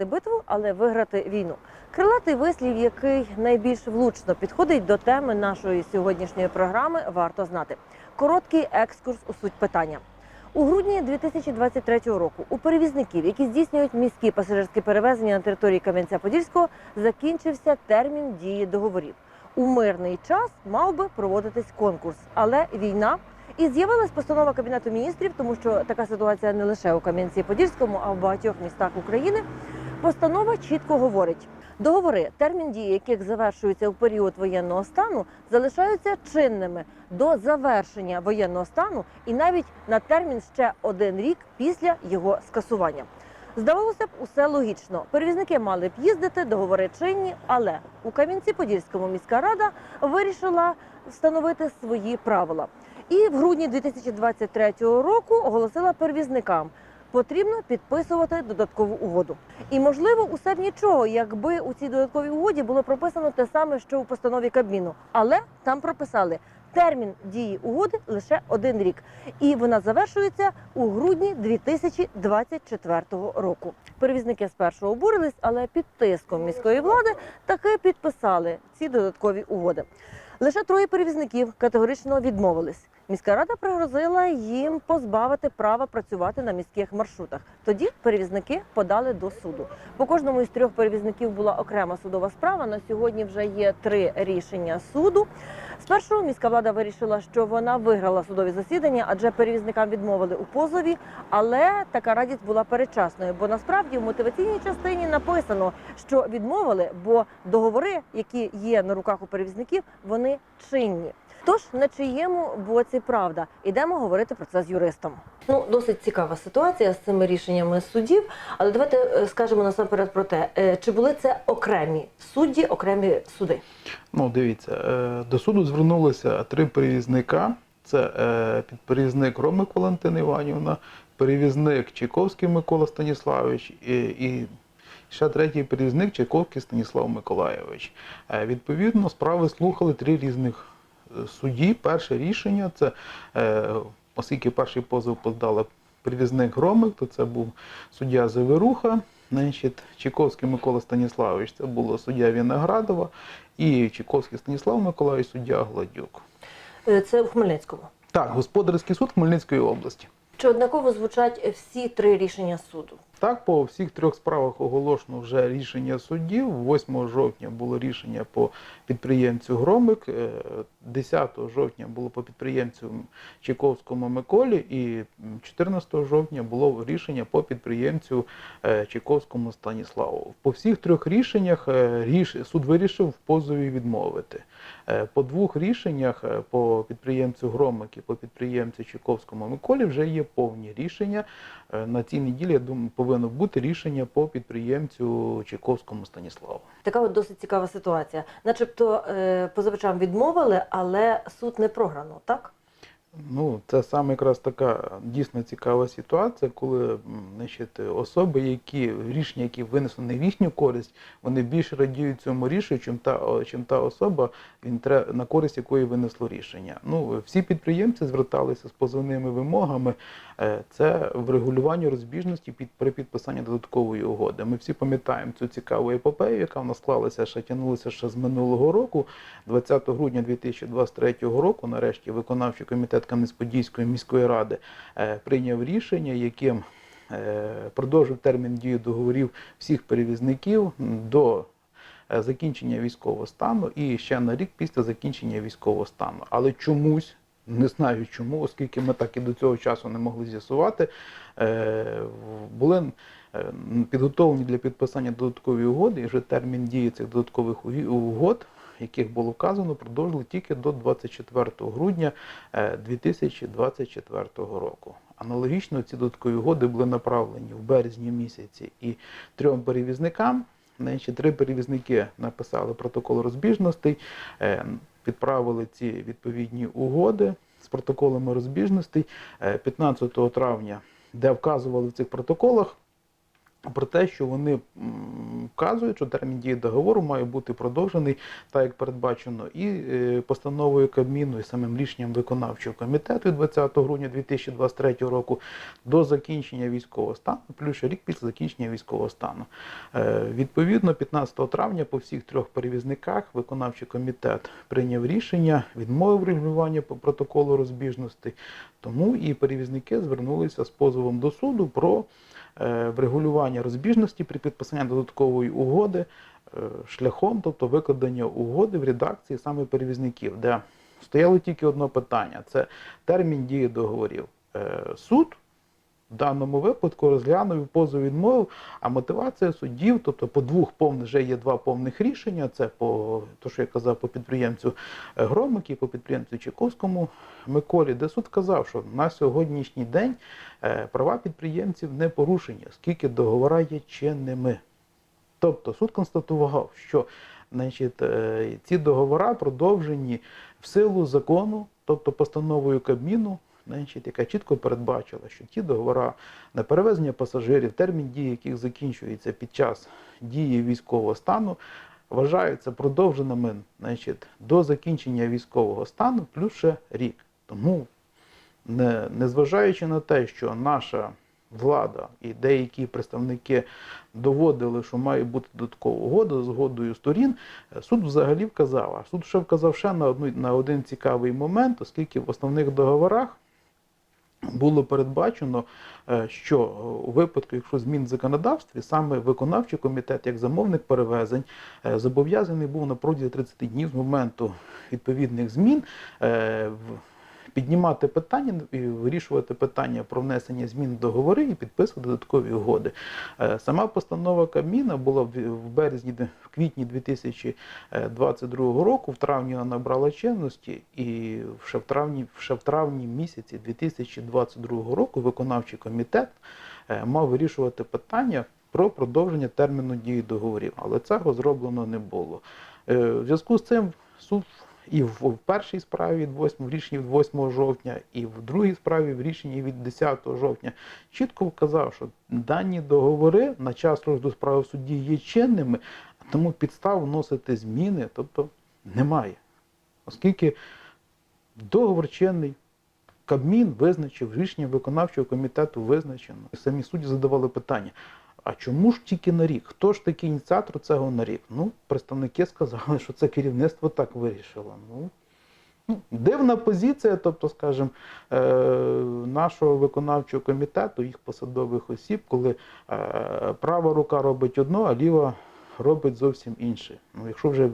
програти битву, але виграти війну. Крилатий вислів, який найбільш влучно підходить до теми нашої сьогоднішньої програми, варто знати. Короткий екскурс у суть питання. У грудні 2023 року у перевізників, які здійснюють міські пасажирські перевезення на території Кам'янця-Подільського, закінчився термін дії договорів. У мирний час мав би проводитись конкурс, але війна і з'явилась постанова Кабінету міністрів, тому що така ситуація не лише у Кам'янці-Подільському, а в багатьох містах України. Постанова чітко говорить: договори, термін дії яких завершується у період воєнного стану, залишаються чинними до завершення воєнного стану і навіть на термін ще один рік після його скасування. Здавалося б, усе логічно. Перевізники мали б їздити, договори чинні, але у Кам'янці-Подільському міська рада вирішила встановити свої правила. І в грудні 2023 року оголосила перевізникам. Потрібно підписувати додаткову угоду. І можливо, усе б нічого, якби у цій додатковій угоді було прописано те саме, що у постанові Кабміну. Але там прописали термін дії угоди лише один рік, і вона завершується у грудні 2024 року. Перевізники спершу обурились, але під тиском міської влади таки підписали ці додаткові угоди. Лише троє перевізників категорично відмовились. Міська рада пригрозила їм позбавити права працювати на міських маршрутах. Тоді перевізники подали до суду. По кожному із трьох перевізників була окрема судова справа. На сьогодні вже є три рішення суду. Спершу міська влада вирішила, що вона виграла судові засідання, адже перевізникам відмовили у позові. Але така радість була передчасною, бо насправді в мотиваційній частині написано, що відмовили, бо договори, які є на руках у перевізників, вони чинні. Тож на чиєму боці правда? Ідемо говорити про це з юристом. Ну досить цікава ситуація з цими рішеннями судів. Але давайте е, скажемо насамперед про те, е, чи були це окремі судді, окремі суди. Ну, дивіться, е, до суду звернулися три перевізника. Це підперевізник Ромик Валентина Іванівна, перевізник Чайковський Микола Станіславович і, і ще третій перевізник Чайковський Станіслав Миколайович. Е, Відповідно, справи слухали три різних судді. Перше рішення це, е, оскільки перший позов подала перевізник Громик, то це був суддя Заверуха. Значить, Чайковський Микола Станіславович, це було суддя Віноградова, і Чайковський Станіслав Миколаївич, суддя Гладюк. Е, Це в Хмельницькому. Так, господарський суд Хмельницької області. Чи однаково звучать всі три рішення суду? Так, по всіх трьох справах оголошено вже рішення суддів. 8 жовтня було рішення по підприємцю Громик, е, 10 жовтня було по підприємцю Чайковському Миколі, і 14 жовтня було рішення по підприємцю е, Чайковському Станіславу. По всіх трьох рішеннях е, суд вирішив в позові відмовити. Е, По двох рішеннях е, по підприємцю Громик і по підприємцю Чайковському Миколі вже є повні рішення. Е, На цій неділі, я думаю, повинно бути рішення по підприємцю Чайковському Станіславу. Така от досить цікава ситуація. Начебто е, позивачам відмовили, але суд не програно, так? Ну, це саме якраз така дійсно цікава ситуація, коли значить, особи, які рішення, які винесені в їхню користь, вони більше радіють цьому рішенню, чим та, чим та особа, на користь якої винесло рішення. Ну, всі підприємці зверталися з позовними вимогами. Е, Це врегулювання розбіжності під при підписанні додаткової угоди. Ми всі пам'ятаємо цю цікаву епопею, яка в нас склалася ще тягнулася ще з минулого року. 20 грудня 2023 року, нарешті, виконавчий комітет Кам'янець-Подільської міської ради е, прийняв рішення, яким е, продовжив термін дії договорів всіх перевізників до е, закінчення військового стану і ще на рік після закінчення військового стану. Але чомусь. Не знаю чому, оскільки ми так і до цього часу не могли з'ясувати, були підготовлені для підписання додаткові угоди, і вже термін дії цих додаткових угод, яких було вказано, продовжили тільки до 24 грудня е, 2024 року. Аналогічно ці додаткові угоди були направлені в березні місяці і трьом перевізникам. Значить, три перевізники написали протокол розбіжностей, е, відправили ці відповідні угоди з протоколами розбіжностей Е, 15 травня, де вказували в цих протоколах про те, що вони вказують, що термін дії договору має бути продовжений, так як передбачено і е, постановою Кабміну, і самим рішенням виконавчого комітету 20 грудня 2023 року до закінчення військового стану, плюс ще рік після закінчення військового стану. Е, Відповідно, 15 травня по всіх трьох перевізниках виконавчий комітет прийняв рішення, відмовив регулювання по протоколу розбіжностей, тому і перевізники звернулися з позовом до суду про врегулювання розбіжності при підписанні додаткової угоди е, шляхом, тобто викладення угоди в редакції саме перевізників, де стояло тільки одне питання: це термін дії договорів. Е, Суд в даному випадку розглянув і позов відмовив, а мотивація суддів, тобто по двох повних вже є два повних рішення. Це по то, що я казав, по підприємцю е, Громик і по підприємцю Чайковському Миколі, де суд казав, що на сьогоднішній день е, права підприємців не порушені, оскільки договора є чинними. Тобто суд констатував, що значить, е, ці договори продовжені в силу закону, тобто постановою Кабміну, значить, яка чітко передбачила, що ті договори на перевезення пасажирів, термін дії яких закінчується під час дії військового стану, вважаються продовженими значить, до закінчення військового стану плюс ще рік. Тому, не, незважаючи на те, що наша влада і деякі представники доводили, що має бути додаткова угода згодою сторін, суд взагалі вказав. А суд ще вказав ще на, одну, на один цікавий момент, оскільки в основних договорах було передбачено, е, що у випадку, якщо змін в законодавстві, саме виконавчий комітет, як замовник перевезень, е, зобов'язаний був на протязі 30 днів з моменту відповідних змін е, в- піднімати питання і вирішувати питання про внесення змін в договори і підписувати додаткові угоди. Е, Сама постанова Кабміна була в березні, в квітні 2022 року, в травні вона набрала чинності, і ще в травні, ще в травні місяці 2022 року виконавчий комітет е, мав вирішувати питання про продовження терміну дії договорів, але цього зроблено не було. Е, В зв'язку з цим суд і в першій справі від 8, в рішенні від 8 жовтня, і в другій справі в рішенні від 10 жовтня чітко вказав, що дані договори на час розгляду справи в суді є чинними, тому підстав вносити зміни, тобто немає. Оскільки договор чинний, Кабмін визначив, рішення виконавчого комітету визначено. Самі судді задавали питання. А чому ж тільки на рік? Хто ж такий ініціатор цього на рік? Ну, представники сказали, що це керівництво так вирішило. Ну, ну, дивна позиція, тобто, скажімо, е, нашого виконавчого комітету, їх посадових осіб, коли е, права рука робить одно, а ліва робить зовсім інше. Ну, якщо вже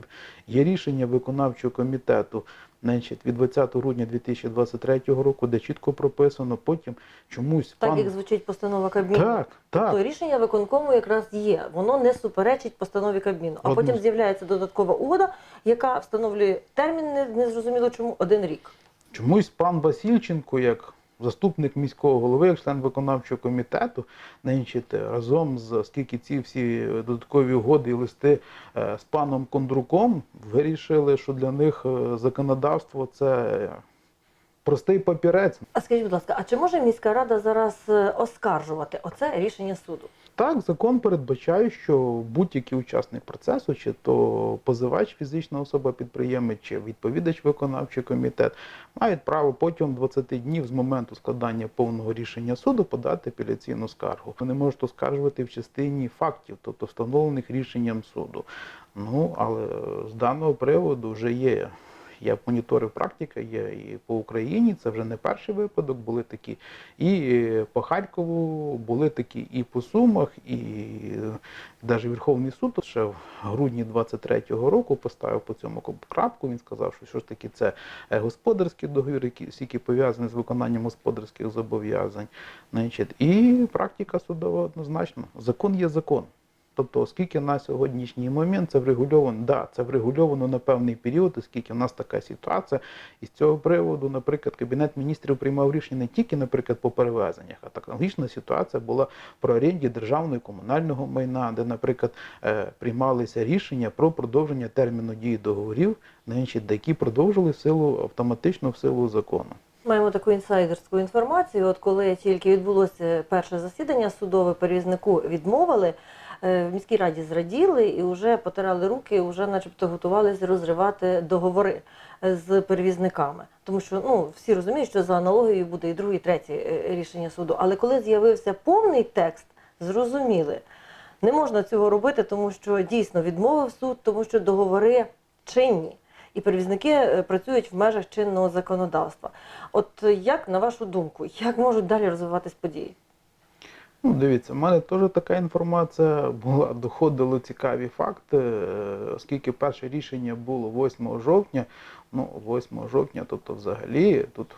є рішення виконавчого комітету значить, від 20 грудня 2023 року, де чітко прописано, потім чомусь Так пан... як звучить постанова Кабміну. Так, так. То рішення виконкому якраз є, воно не суперечить постанові Кабміну. А Одну... потім з'являється додаткова угода, яка встановлює термін незрозуміло чому один рік. Чомусь пан Васильченко, як заступник міського голови, як член виконавчого комітету, значить, разом з оскільки ці всі додаткові угоди і листи е, з паном Кондруком вирішили, що для них е, законодавство це простий папірець. А скажіть, будь ласка, а чи може міська рада зараз е, оскаржувати оце рішення суду? Так, закон передбачає, що будь-який учасник процесу, чи то позивач, фізична особа підприємець, чи відповідач виконавчий комітет, мають право протягом 20 днів з моменту складання повного рішення суду подати апеляційну скаргу. Вони можуть оскаржувати в частині фактів, тобто встановлених рішенням суду. Ну але з даного приводу вже є. Я моніторив практика, є і по Україні. Це вже не перший випадок. Були такі і по Харкову, були такі і по Сумах, і навіть Верховний суд ще в грудні 23-го року поставив по цьому крапку. Він сказав, що що ж таки це е, господарський договір, які пов'язані з виконанням господарських зобов'язань. І практика судова однозначно. Закон є закон. Тобто, оскільки на сьогоднішній момент це врегульовано, да, це врегульовано на певний період, оскільки в нас така ситуація, і з цього приводу, наприклад, Кабінет міністрів приймав рішення не тільки, наприклад, по перевезеннях, а так аналогічна ситуація була про оренді державного і комунального майна, де, наприклад, е, приймалися рішення про продовження терміну дії договорів, які продовжили в силу автоматично в силу закону. Маємо таку інсайдерську інформацію. От коли тільки відбулося перше засідання судове, перевізнику відмовили. Е, В міській раді зраділи і вже потирали руки, вже начебто готувалися розривати договори е, з перевізниками. Тому що ну всі розуміють, що за аналогією буде і друге, і третє е, рішення суду. Але коли з'явився повний текст, зрозуміли, не можна цього робити, тому що дійсно відмовив суд, тому що договори чинні. І перевізники працюють в межах чинного законодавства. От як на вашу думку, як можуть далі розвиватись події? Ну, дивіться, в мене теж така інформація була, доходили цікаві факти, е, оскільки перше рішення було 8 жовтня. Ну, 8 жовтня, тобто взагалі тут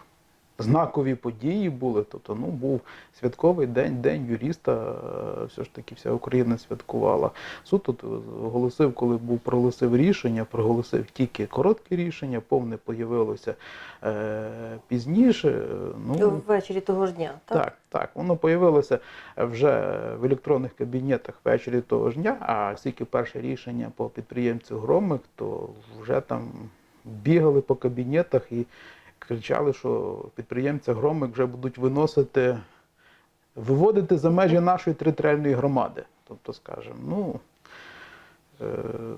знакові події були. Тобто, ну, був святковий день, день юриста, е, все ж таки вся Україна святкувала. Суд тут оголосив, коли був проголосив рішення, проголосив тільки коротке рішення, повне появилося е, пізніше. е, Ну, Ввечері того ж дня, так? так, так. Воно появилося вже в електронних кабінетах ввечері того ж дня, а оскільки перше рішення по підприємцю Громик, то вже там бігали по кабінетах і кричали, що підприємця Громик вже будуть виносити, виводити за межі нашої територіальної громади. Тобто, скажімо, ну. Е,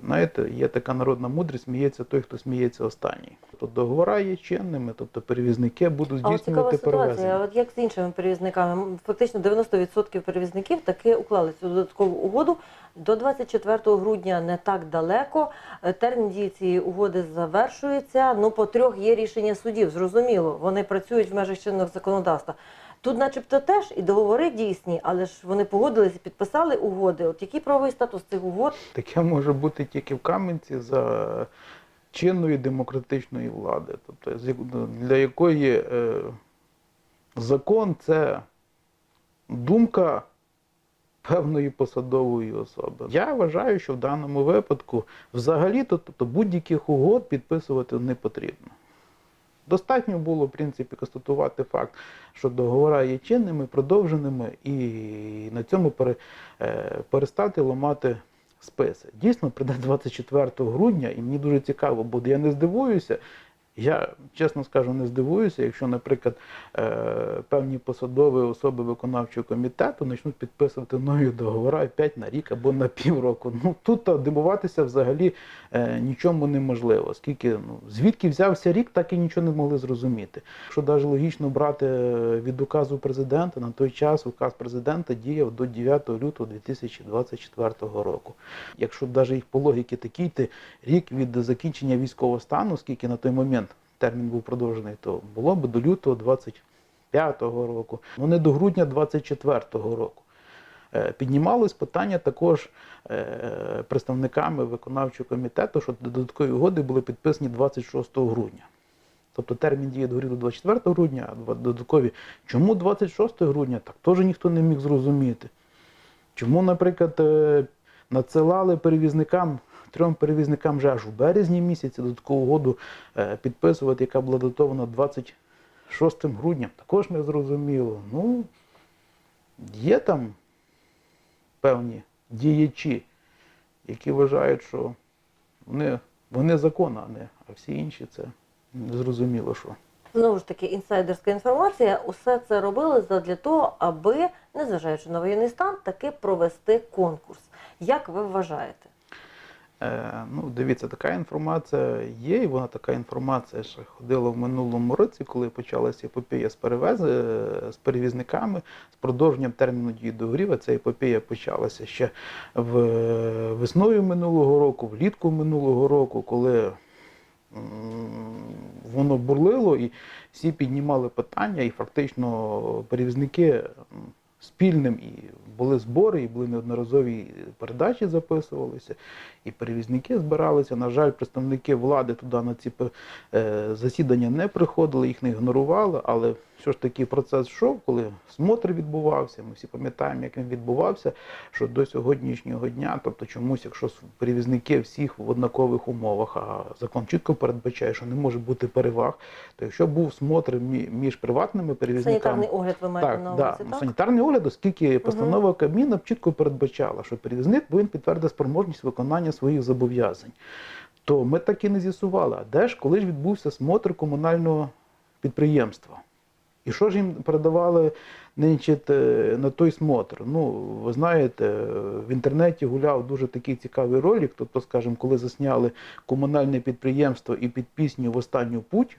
Знаєте, є така народна мудрість, сміється той, хто сміється останній. Тобто договори є чинними, тобто перевізники будуть здійснювати перевезення. От як з іншими перевізниками? Фактично 90% перевізників таки уклали цю додаткову угоду. До 24 грудня не так далеко. Е, Термін дії цієї угоди завершується. Ну, по трьох є рішення судів. Зрозуміло, вони працюють в межах чинного законодавства. Тут, начебто, теж і договори дійсні, але ж вони погодилися, підписали угоди. От який правовий статус цих угод? Таке може бути тільки в Кам'янці за чинної демократичної влади, тобто для якої е, закон це думка певної посадової особи. Я вважаю, що в даному випадку взагалі то тобто, будь-яких угод підписувати не потрібно. Достатньо було, в принципі, констатувати факт, що договори є чинними, продовженими, і на цьому е, перестати ламати списи. Дійсно, прийде 24 грудня, і мені дуже цікаво буде. Я не здивуюся. Я чесно скажу, не здивуюся, якщо, наприклад, е, певні посадові особи виконавчого комітету почнуть підписувати нові договори 5 на рік або на півроку. Ну тут дивуватися взагалі е, нічому неможливо, оскільки ну, звідки взявся рік, так і нічого не могли зрозуміти. Якщо навіть логічно брати е, від указу президента, на той час указ президента діяв до 9 лютого 2024 року. Якщо навіть їх по логіки такий рік від закінчення військового стану, оскільки на той момент термін був продовжений, то було б до лютого 25-го року, ну не до грудня 24-го року. Е, Піднімалось питання також е, представниками виконавчого комітету, що додаткові угоди були підписані 26 грудня. Тобто термін дії договорів до 24 грудня, а додаткові. Чому 26 грудня? Так теж ніхто не міг зрозуміти. Чому, наприклад, е, надсилали перевізникам, трьом перевізникам вже аж у березні місяці додаткову угоду е, підписувати, яка була датована 26 грудня, також не зрозуміло. Ну, є там певні діячі, які вважають, що вони, вони закон, а не а всі інші це незрозуміло що. Знову ж таки, інсайдерська інформація. Усе це робили задля того, аби, незважаючи на воєнний стан, таки провести конкурс. Як ви вважаєте? Е, ну, дивіться, така інформація є, і вона така інформація ще ходила в минулому році, коли почалася епопея з перевез, е, з перевізниками, з продовженням терміну дії договорів. Ця епопея почалася ще в е, весною минулого року, влітку минулого року, коли воно бурлило, і всі піднімали питання, і фактично перевізники спільним і були збори, і були неодноразові передачі записувалися, і перевізники збиралися. На жаль, представники влади туди на ці е, засідання не приходили, їх не ігнорували, але все ж таки процес йшов, коли смотр відбувався. Ми всі пам'ятаємо, як він відбувався, що до сьогоднішнього дня, тобто чомусь, якщо перевізники всіх в однакових умовах, а закон чітко передбачає, що не може бути переваг, то якщо був смотр між приватними перевізниками. Санітарний огляд ви маєте Так, на увазі, Ну, так? санітарний огляд, оскільки постанова Кабміна чітко передбачала, що перевізник повинен підтвердити спроможність виконання своїх зобов'язань. То ми так і не з'ясували, а де ж коли ж відбувся смотр комунального підприємства. І що ж їм передавали значить, е, на той смотр? Ну, ви знаєте, в інтернеті гуляв дуже такий цікавий ролик, тобто, скажімо, коли засняли комунальне підприємство і під пісню в останню путь.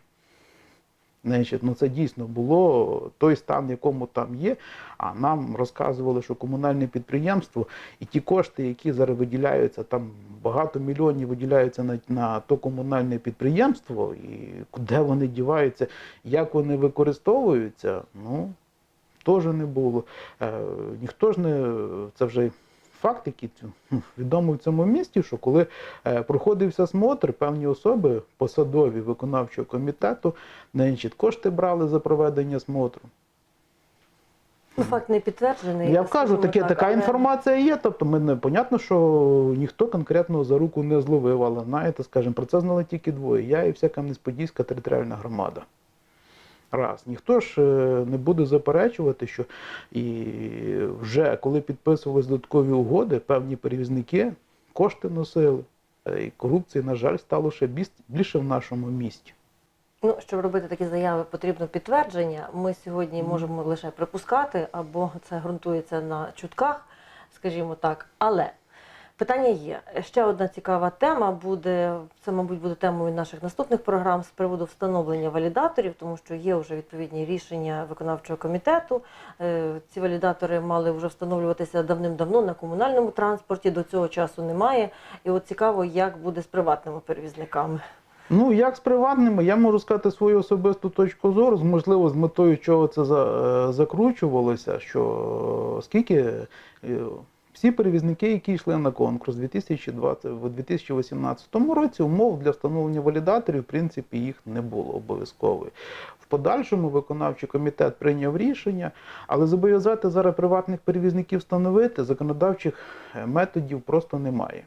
Значить, ну це дійсно було той стан, в якому там є. А нам розказували, що комунальне підприємство і ті кошти, які зараз виділяються, там багато мільйонів виділяються на, на то комунальне підприємство, і куди вони діваються, як вони використовуються, ну теж не було. Е, ніхто ж не це вже факт, який відомий в цьому місті, що коли е, проходився смотр, певні особи посадові виконавчого комітету, значить, кошти брали за проведення смотру. Ну, факт не підтверджений. Я кажу, таке, так, така але- інформація є. Тобто, ми не понятно, що ніхто конкретно за руку не зловив, але знаєте, скажімо, про це знали тільки двоє. Я і вся Кам'янець-Подільська територіальна громада. Раз. Ніхто ж е, не буде заперечувати, що і вже коли підписувались додаткові угоди, певні перевізники кошти носили. Е, І корупції, на жаль, стало ще більше в нашому місті. Ну, щоб робити такі заяви, потрібно підтвердження. Ми сьогодні можемо лише припускати, або це ґрунтується на чутках, скажімо так. Але питання є. Ще одна цікава тема буде. Це, мабуть, буде темою наших наступних програм з приводу встановлення валідаторів, тому що є вже відповідні рішення виконавчого комітету. Е, Ці валідатори мали вже встановлюватися давним-давно на комунальному транспорті. До цього часу немає. І от цікаво, як буде з приватними перевізниками. Ну, як з приватними, я можу сказати свою особисту точку зору, можливо, з метою чого це е, закручувалося, що скільки е, всі перевізники, які йшли на конкурс 2020, в 2018 році, умов для встановлення валідаторів, в принципі, їх не було обов'язково. В подальшому виконавчий комітет прийняв рішення, але зобов'язати зараз приватних перевізників встановити законодавчих е, методів просто немає.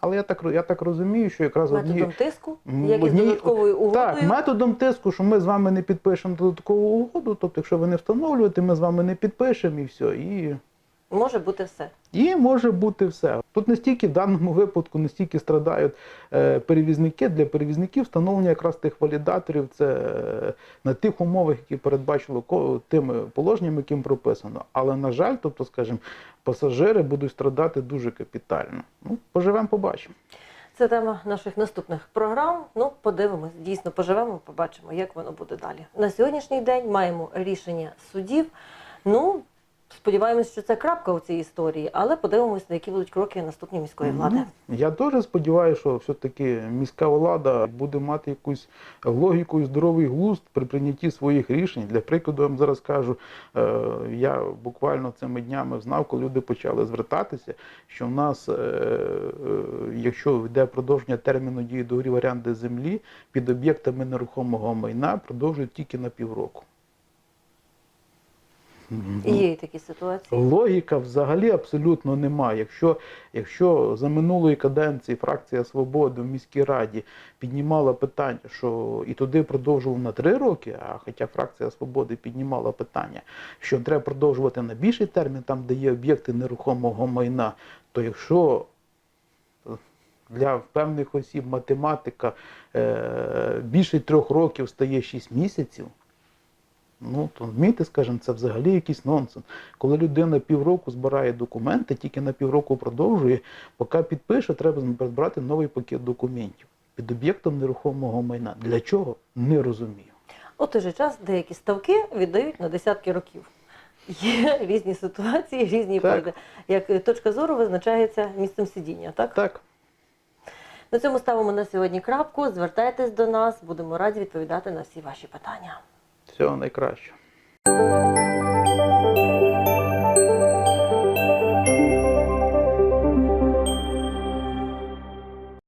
Але я так, я так розумію, що якраз одні, Методом тиску, М, як одні- додатковою угодою. так, методом тиску, що ми з вами не підпишемо додаткову угоду, тобто, якщо ви не встановлюєте, ми з вами не підпишемо і все. І, Може бути все. і може бути все. Тут не стільки в даному випадку, не стільки страдають е, перевізники. Для перевізників встановлення якраз тих валідаторів це е, на тих умовах, які передбачило ко- тими положеннями, яким прописано. Але, на жаль, тобто, скажімо, пасажири будуть страдати дуже капітально. Ну, поживемо, побачимо. Це тема наших наступних програм. Ну, подивимось, дійсно поживемо, побачимо, як воно буде далі. На сьогоднішній день маємо рішення судів. Ну, сподіваємось, що це крапка у цій історії, але подивимось, на які будуть кроки наступної міської влади. Я теж сподіваюся, що все-таки міська влада буде мати якусь логіку і здоровий глузд при прийнятті своїх рішень. Для прикладу, я вам зараз кажу, е, я буквально цими днями знав, коли люди почали звертатися, що в нас, е, е, якщо йде продовження терміну дії договорів оренди землі, під об'єктами нерухомого майна продовжують тільки на півроку. І є такі ситуації. Логіка взагалі абсолютно немає. Якщо, якщо за минулої каденції фракція Свободи в міській раді піднімала питання, що і туди продовжував на три роки, а хоча фракція Свободи піднімала питання, що треба продовжувати на більший термін, там де є об'єкти нерухомого майна, то якщо для певних осіб математика е, більше трьох років стає 6 місяців, Ну, то вмійте, скажімо, це взагалі якийсь нонсенс. Коли людина півроку збирає документи, тільки на півроку продовжує, поки підпише, треба брати новий пакет документів під об'єктом нерухомого майна. Для чого? Не розумію. У той же час деякі ставки віддають на десятки років. Є різні ситуації, різні Так. Як е, точка зору визначається місцем сидіння, так? Так, На цьому ставимо на сьогодні крапку. Звертайтесь до нас, будемо раді відповідати на всі ваші питання. Всього найкращого.